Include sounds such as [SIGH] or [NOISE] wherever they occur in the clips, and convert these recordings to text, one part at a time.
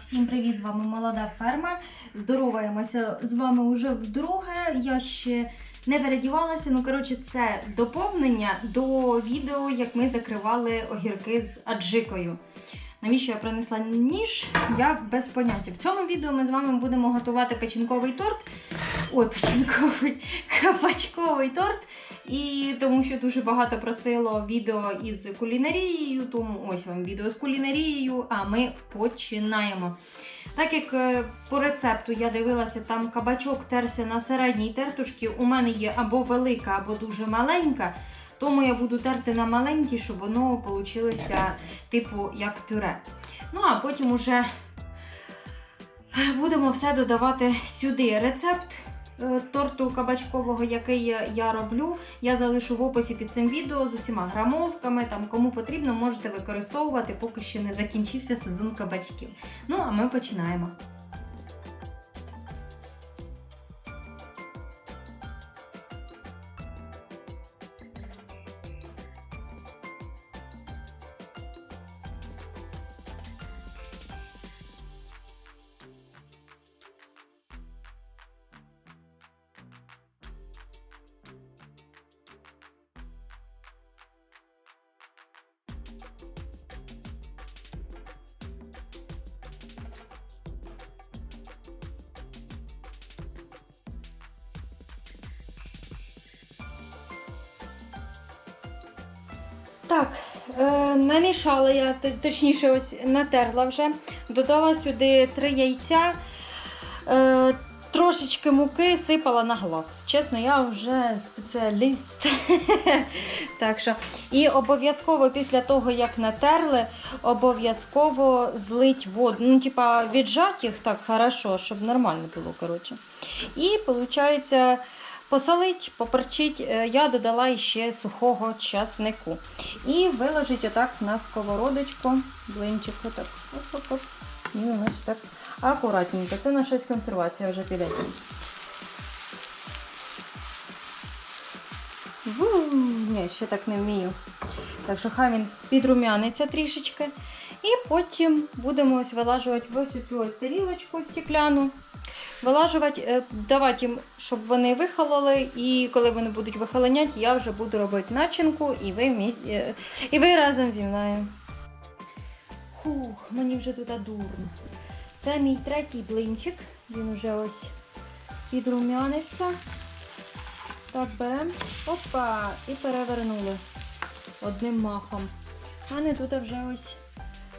всім привіт! З вами молода ферма. Здороваємося з вами уже вдруге. Я ще не передівалася. Ну, коротше, це доповнення до відео, як ми закривали огірки з аджикою. Навіщо я принесла ніж? Я без поняття. В цьому відео ми з вами будемо готувати печінковий торт. Ой, печінковий [LAUGHS] кабачковий торт. І тому що дуже багато просило відео із кулінарією, тому ось вам відео з кулінарією, а ми починаємо. Так як е, по рецепту я дивилася, там кабачок терся на середній тертушці, у мене є або велика, або дуже маленька. Тому я буду терти на маленькій, щоб воно вийшло типу як пюре. Ну а потім уже будемо все додавати сюди. Рецепт торту кабачкового, який я- я роблю, я залишу в описі під цим відео з усіма грамовками. Там кому потрібно, можете використовувати, поки ще не закінчився сезон кабачків. Ну а ми починаємо. Так, е, намішала я, точніше, ось натерла вже. Додала сюди три яйця, е, трошечки муки сипала на глаз. Чесно, я вже спеціаліст. [LAUGHS] так що, і обов'язково після того, як натерли, обов'язково злить воду. Ну, типа, віджать їх так хорошо, щоб нормально було. коротше. І виходить. Посолить, поперчить, Е, я додала ще сухого часнику. І виложить отак на сковородочку. Блинчик отак. Оп-оп-оп. І у нас так акуратненько. Це наша ось консервація вже піде. Ні, ще так не вмію. Так що хай він підрумяниться трішечки. І потім будемо ось вилажувати ось цю ось тарілочку стекляну. Вилажувати, е, давати їм, щоб вони вихололи, і коли вони будуть вихолоняти, я вже буду робити начинку, і ви, вміс- е, і ви разом зі мною. Хух, мені вже тут дурно. Це мій третій блинчик. Він вже ось підрумянився. Так, беремо. Опа! І перевернули одним махом. У мене тут вже ось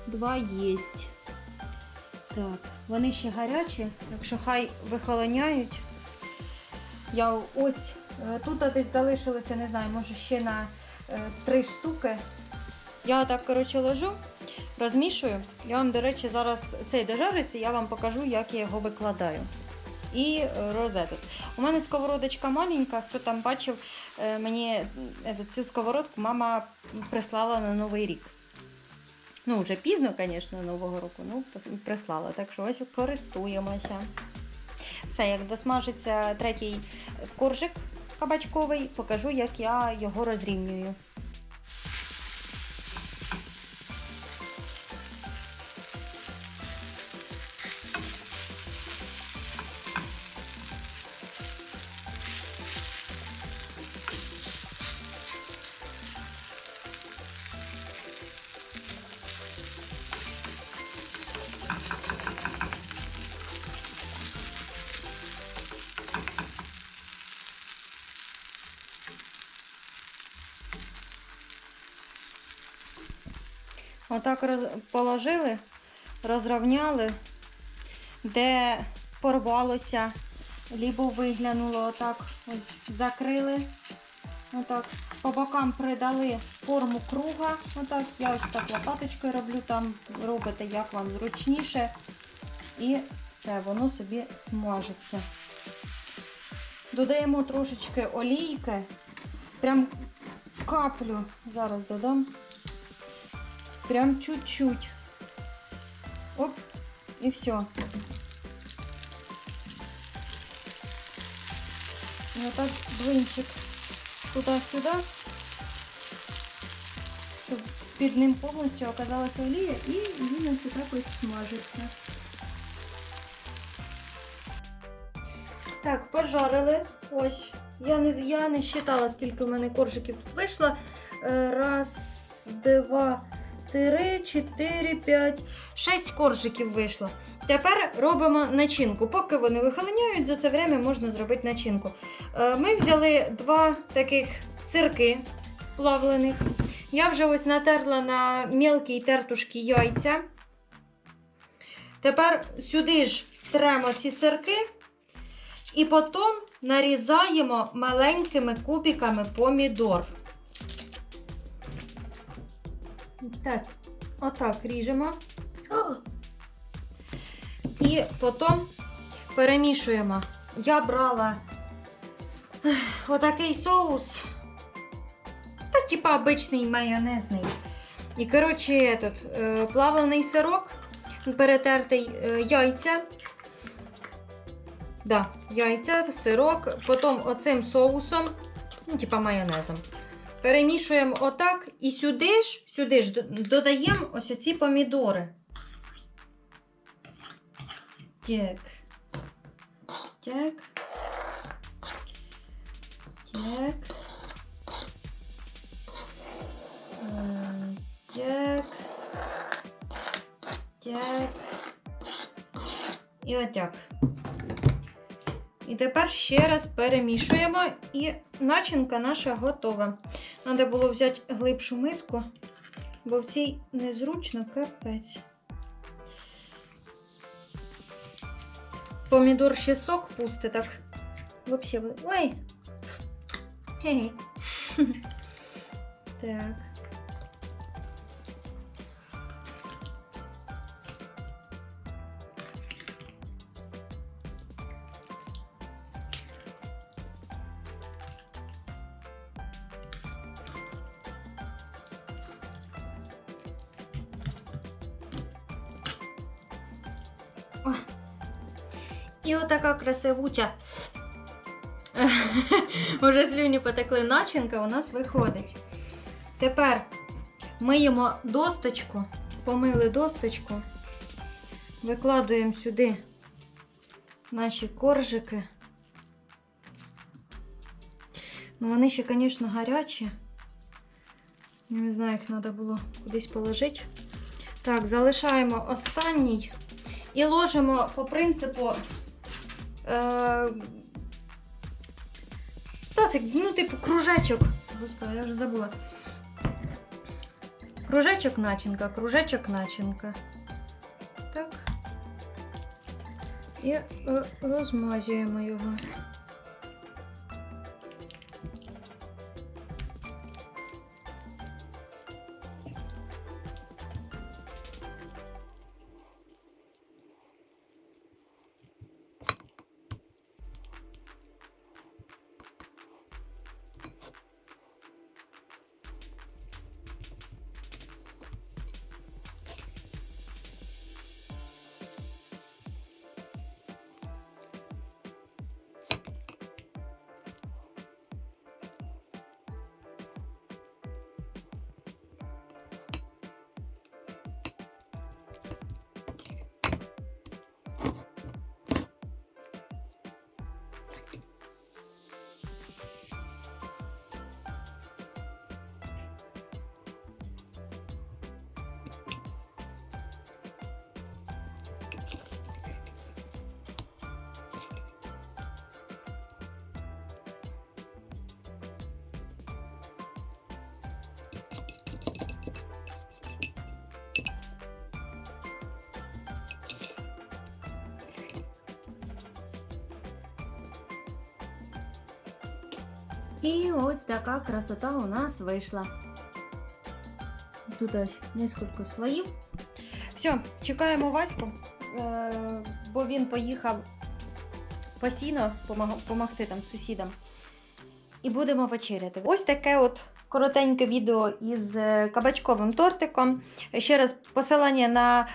два єсть. Так, вони ще гарячі, так що хай вихолоняють. Я ось е, тут десь залишилося, не знаю, може ще на е, три штуки. Я так, коротше, ложу, розмішую. Я вам, до речі, зараз цей дожариться, я вам покажу, як я його викладаю. І розеток. У мене сковородочка маленька, хто там бачив, е, мені цю сковородку мама прислала на Новий рік. Ну, вже пізно, звісно, Нового року, ну, прислала. Так що ось користуємося. Все, як досмажиться третій коржик кабачковий, покажу, як я його розрівнюю. Отак положили, розрівняли, де порвалося, лібо виглянуло отак, ось закрили. Отак. По бокам придали форму круга. Отак. Я ось так лопаточкою роблю, там робите як вам зручніше. І все, воно собі смажиться. Додаємо трошечки олійки. Прям каплю. Зараз додам прям чуть-чуть. Оп, и все. Вот так блинчик туда-сюда, чтобы перед ним полностью оказалась олея, и именно все так вот смажется. Так, пожарили. Ось. Я не я не считала, скільки в мене коржиків тут вийшло. Е, раз, два три, чотири, п'ять, шість коржиків вийшло. Тепер робимо начинку. Поки вони вихолоняють, за це время можна зробити начинку. Е, Ми взяли два таких сирки плавлених. Я вже ось натерла на мілкій тертушки яйця. Тепер сюди ж тремо ці сирки і потім нарізаємо маленькими кубиками помідор. Так, отак ріжемо. І потім перемішуємо. Я брала отакий соус. Та типа обичний майонезний. І, коротше, этот, е, плавлений сирок, перетертий е, яйця. Да, яйця, сирок, потім оцим соусом, ну, типа майонезом. Перемішуємо отак і сюди ж, сюди ж додаємо ось оці помідори. Так. Так. Так. Так. Так. І отак. І тепер ще раз перемішуємо, і начинка наша готова. Треба було взяти глибшу миску, бо в цій незручно капець. Помідор ще сок пусти, так. Взагалі. ой! Хе-хе. [LAUGHS] Так. І отака красивуча. [LAUGHS] Уже слюні потекли начинка у нас виходить. Тепер миємо досточку, помили досточку, викладуємо сюди наші коржики. Ну, вони ще, звісно, гарячі. Не знаю, їх треба було кудись положити. Так, залишаємо останній і ложимо по принципу. Е, та це, ну, типу, кружечок. Господи, я вже забула. Кружечок начинка, кружечок начинка. Так. І е, розмазуємо його. І ось така красота у нас вийшла. Тут ось кілька слоїв. Все, чекаємо Ваську, е, бо він поїхав постійно допомогти там сусідам. І будемо вечеряти. Ось таке от коротеньке відео із е, кабачковим тортиком. Ще раз посилання на,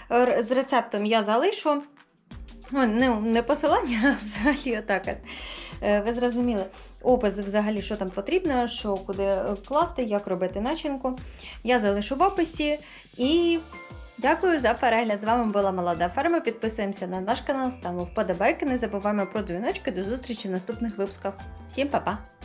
з рецептом я залишу. Не, не посилання, а взагалі отак. Е, Ви зрозуміли. Опис взагалі, що там потрібно, що куди класти, як робити начинку. Я залишу в описі і Дякую за перегляд. З вами була Молода Ферма. Підписуємося на наш канал, ставимо вподобайки. Не забуваємо про дзвіночки. До зустрічі в наступних випусках. Всім па-па!